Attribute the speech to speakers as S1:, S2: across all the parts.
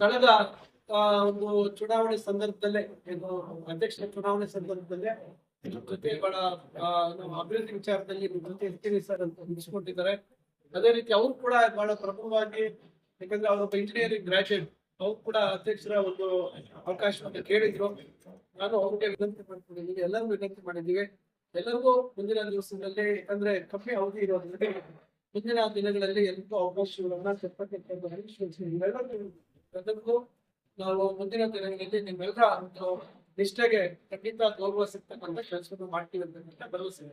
S1: ಕಳೆದ ಒಂದು ಚುನಾವಣೆ ಸಂದರ್ಭದಲ್ಲೇ ಅಧ್ಯಕ್ಷ ಚುನಾವಣೆ ಸಂದರ್ಭದಲ್ಲೇ ಜೊತೆ ಬಹಳ ಅಭಿವೃದ್ಧಿ ವಿಚಾರದಲ್ಲಿ ಜೊತೆ ಇರ್ತೀವಿ ಸರ್ ಅಂತ ಮುಗಿಸ್ಕೊಂಡಿದ್ದಾರೆ ಅದೇ ರೀತಿ ಅವರು ಕೂಡ ಬಹಳ ಪ್ರಮುಖವಾಗಿ, ಯಾಕಂದ್ರೆ ಅವರೊಬ್ಬ ಇಂಜಿನಿಯರಿಂಗ್ ಗ್ರಾಜ್ಯುಯೇಟ್ ಅವ್ರು ಕೂಡ ಅಧ್ಯಕ್ಷರ ಒಂದು ಅವಕಾಶವನ್ನು ಕೇಳಿದ್ರು. ನಾನು ಅವ್ರಿಗೆ ವಿನಂತಿ ಮಾಡ್ಕೊಂಡಿದ್ದೀವಿ ಎಲ್ಲರಿಗೂ ವಿನಂತಿ ಮಾಡಿದ್ದೀವಿ. ಎಲ್ಲರಿಗೂ ಮುಂದಿನ ದಿವಸದಲ್ಲಿ, ಯಾಕಂದ್ರೆ ಕಮ್ಮಿ ಅವಧಿ ಇರೋದ್ರಿಂದ ಮುಂದಿನ ದಿನಗಳಲ್ಲಿ ಎಲ್ಲರಿಗೂ ಅವಕಾಶಗಳನ್ನ ಎಲ್ಲರಿಗೂ ನಾವು ಮುಂದಿನ ದಿನಗಳಲ್ಲಿ ನಿಮ್ಮೆಲ್ಲರ ಒಂದು ನಿಷ್ಠೆಗೆ ಖಂಡಿತ ಗೌರವ ಸಿಗ್ತಕ್ಕಂಥ ಕೆಲಸವನ್ನು ಮಾಡ್ತೀವಿ ಅಂತ ಭರವಸೆ.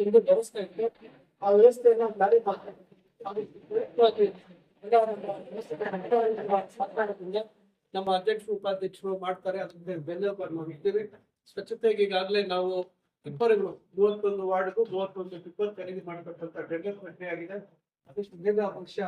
S1: ಇದು ವ್ಯವಸ್ಥೆ ಇತ್ತು ಆ ನಮ್ಮ ಅಧ್ಯಕ್ಷರು ಉಪಾಧ್ಯಕ್ಷರು ಮಾಡ್ತಾರೆ ಅದ್ರ ಬೆಲ್ಲ ಸ್ವಚ್ಛತೆಗೆ ಈಗಾಗಲೇ ನಾವು ಟಿಪ್ಪರ್ಗಳು ಮೂವತ್ತೊಂದು ವಾರ್ಡ್ಗೂ ಮೂವತ್ತೊಂದು ಟಿಪ್ಪರ್ ಖರೀದಿ ಮಾಡತಕ್ಕಂಥ ಟೆಂಡರ್ ಪ್ರಕ್ರಿಯೆ ಆಗಿದೆ. ಅದಷ್ಟು ಬೇಗ ಪಕ್ಷ